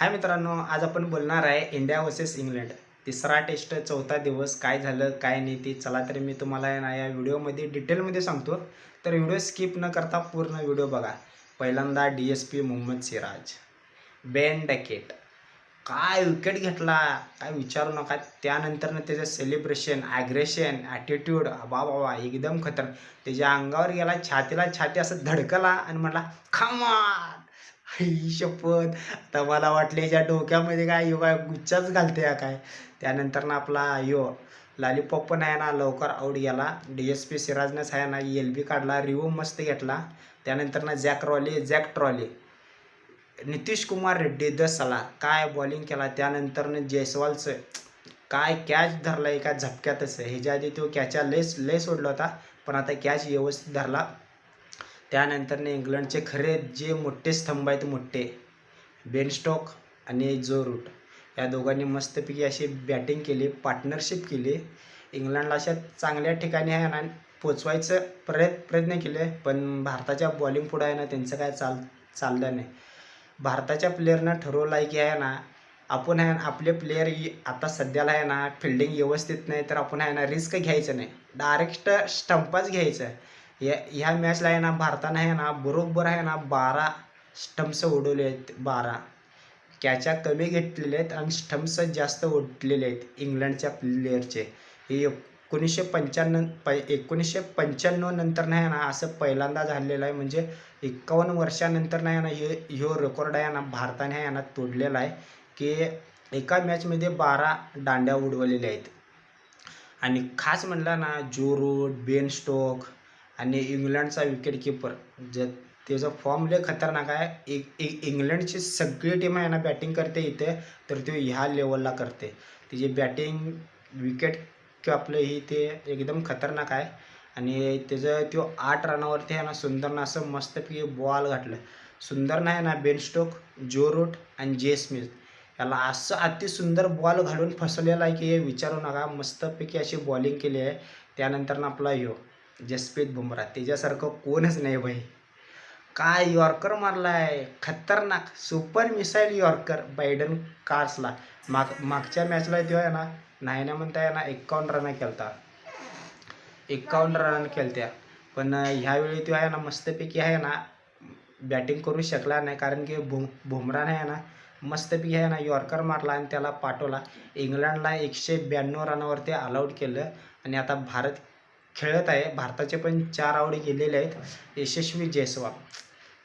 हाय मित्रांनो आज आपण बोलणार आहे इंडिया वर्सेस इंग्लंड तिसरा टेस्ट चौथा दिवस काय झालं काय नाही ते. चला तर मी तुम्हाला ना या व्हिडिओमध्ये डिटेलमध्ये सांगतो. तर व्हिडिओ स्किप न करता पूर्ण व्हिडिओ बघा. पहिल्यांदा D S P Mohammed Siraj. Ben Duckett काय विकेट घेतला काय विचारू नका. त्यानंतर त्याचं सेलिब्रेशन ॲग्रेशन ॲटिट्यूड बा बाबा एकदम खतर त्याच्या अंगावर गेला छातीला छाती असं धडकला आणि म्हटला खमान शपथ. आता मला वाटले याच्या डोक्यामध्ये काय यो काय गुच्छाच घालते या काय. त्यानंतर ना आपला यो लॉलीपॉप पण आहे ना लवकर आऊट गेला. डी एस पी सिराजनंच आहे ना एल बी काढला रिव्ह मस्त घेतला. त्यानंतर ना Zak Crawley Zak Crawley Nitish Kumar Reddy दसला काय बॉलिंग केला. त्यानंतरनं जयस्वालचं. काय कॅच धरला एका झपक्यातच. ह्याच्या आधी तो कॅचा लेस लय सोडला होता. पण आता कॅच व्यवस्थित धरला. त्यानंतरने इंग्लंडचे खरे जे मोठे स्तंभ आहेत मोठे बेन स्टॉक आणि जो रूट या दोघांनी मस्तपैकी अशी बॅटिंग केली पार्टनरशिप केली. इंग्लंडला अशा चांगल्या ठिकाणी आहे ना पोचवायचं प्रयत् प्रयत्न केले पण भारताच्या बॉलिंग पुढं आहे ना त्यांचं काय चाल चाललं नाही. भारताच्या प्लेयरनं ठरवलं आहे की आहे ना आपण आहे ना आपले प्लेयर आता सध्याला आहे ना फिल्डिंग व्यवस्थित नाही तर आपण आहे ना रिस्क घ्यायचं नाही. डायरेक्ट स्टंपच घ्यायचं. या ह्या मॅचला आहे ना भारतानं आहे ना बरोबर आहे ना बारा स्टम्प्स उडवले आहेत बारा. कॅच्या कमी घेतलेले आहेत आणि स्टम्प्स जास्त उडलेले आहेत इंग्लंडच्या प्लेयरचे हे एकोणीसशे पंच्याण्णव प एकोणीसशे पंच्याण्णव नंतर नाही ना असं पहिल्यांदा झालेलं आहे. म्हणजे एकावन्न वर्षानंतर नाही ना हे ह्यो रेकॉर्ड आहे ना भारताने आहे ना तोडलेला आहे की एका मॅचमध्ये बारा दांड्या उडवलेल्या आहेत. आणि खास म्हणलं ना जो रूट बेन स्टोक आणि इंग्लंडचा विकेट किपर ज त्याचा फॉर्म लय खतरनाक आहे. एक इंग्लंडची सगळी टीम आहे ना बॅटिंग करते इथे तर तो ह्या लेवलला करते. तिची बॅटिंग विकेट किंवा आपलं ही ते एकदम खतरनाक आहे. आणि त्याचं तो आठ रनावरती आहे ना सुंदरनं असं मस्तपैकी बॉल घातलं. सुंदर आहे ना बेन स्टोक जो रूट आणि जे स्मिथ. याला असं अतिसुंदर बॉल घालून फसवलेला आहे की हे विचारू नका. मस्तपैकी अशी बॉलिंग केली आहे. त्यानंतर आपला ह्यो जसप्रीत बुमरा त्याच्यासारखं कोणच नाही भाई काय यॉर्कर मारलाय? खतरनाक. सुपर मिसाईल यॉर्कर बायडन कार्सला. माग मागच्या मॅचला तेव्हा आहे ना नाही ना म्हणता ना एक्कावन्न रन केलता. एक्कावन्न रन केलत्या. पण ह्यावेळी तो आहे ना मस्तपैकी आहे ना बॅटिंग करू शकला नाही. कारण की भुम बुमराने आहे ना मस्तपैकी आहे ना यॉर्कर मारला आणि त्याला पाठवला. इंग्लंडला एकशे ब्याण्णव रनावरती ऑलआउट केलं. आणि आता भारत खेळत आहे. भारताचे पण चार आवडी गेलेले आहेत. यशस्वी जयस्वाल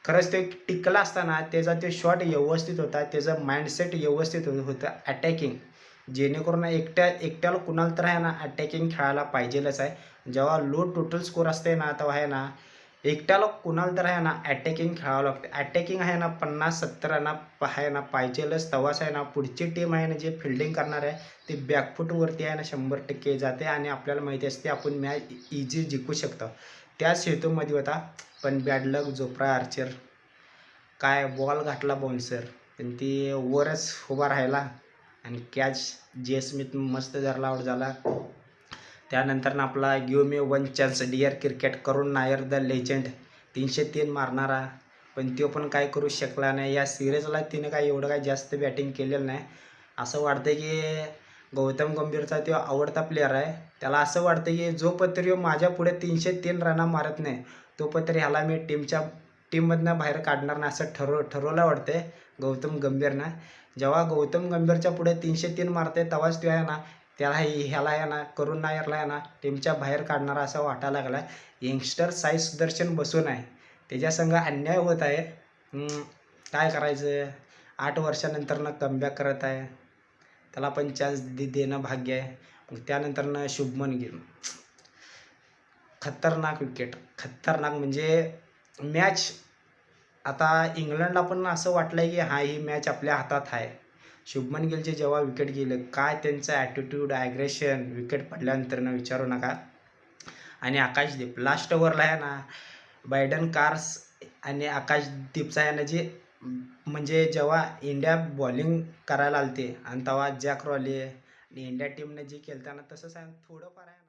खरंच ते टिकला असताना त्याचा तो शॉट व्यवस्थित होता. त्याचं माइंडसेट व्यवस्थित होतं. अटॅकिंग जेणेकरून एकट्या एकट्याला कुणाला तर आहे ना अटॅकिंग खेळायला पाहिजेलच आहे. जेव्हा लो टोटल स्कोर असते ना तेव्हा आहे ना एकट्याला कुणाला तर आहे ना अटॅकिंग खेळावं लागतं. अटॅकिंग आहे ना पन्नास सत्तर आहे ना आहे ना पाहिजेलच. तवाच आहे ना पुढची टीम आहे ना जे फिल्डिंग करणार आहे ते बॅकफूटवरती आहे ना शंभर टक्के जाते आणि आपल्याला माहिती असते आपण मॅच इझी जिंकू शकतो. त्याच हेतूमध्ये होता पण बॅडलक जोप्रा आर्चर काय बॉल घातला बाउन्सर पण ती वरच उभा राहिला आणि कॅच जे स्मिथ मस्त धरला आउट झाला त्यानंतर आपला give me one chance dear cricket करून नायर द लेजंड तीनशे तीन मारणारा. पण तो पण काय करू शकला नाही. या सिरीजला तिने काय एवढं काय जास्त बॅटिंग केलेलं नाही. असं वाटतं की गौतम गंभीरचा तो आवडता प्लेअर आहे. त्याला असं वाटतं की जो पत्र माझ्या पुढे तीनशे तीन रना मारत नाही तो पत्र ह्याला मी टीमच्या टीममधनं बाहेर काढणार नाही असं ठरव ठरवलं वाटते गौतम गंभीरनं. जेव्हा गौतम गंभीरच्या पुढे तीनशे तीन मारते तेव्हाच तो आहे ना त्याला ह्याला आहे ना करून नायरला आहे ना टीमच्या बाहेर काढणारा असं वाटायला लागला. यंगस्टर साई सुदर्शन बसून आहे त्याच्यासंग अन्याय होत आहे. काय करायचं? आठ वर्षानंतरनं कमबॅक करत आहे. त्याला पण चान्स दे देणं भाग्य आहे. मग त्यानंतरनं शुभमन गिल खतरनाक विकेट खतरनाक म्हणजे मॅच आता इंग्लंडला पण असं वाटलं आहे की हा ही मॅच आपल्या हातात आहे. शुभमन गिलचे जेव्हा विकेट गेलं काय त्यांचं ॲटिट्यूड ॲग्रेशन विकेट पडल्यानंतर विचारू नका. आणि आकाशदीप लास्ट ओव्हरला आहे ना बायडन कार्स आणि आकाशदीपचा आहे ना जे म्हणजे जेव्हा इंडिया बॉलिंग करायला आलते आणि तेव्हा जॅक रॉली आणि इंडिया टीमने जे केलं त्यांना तसंच आहे. थोडंफार आहे.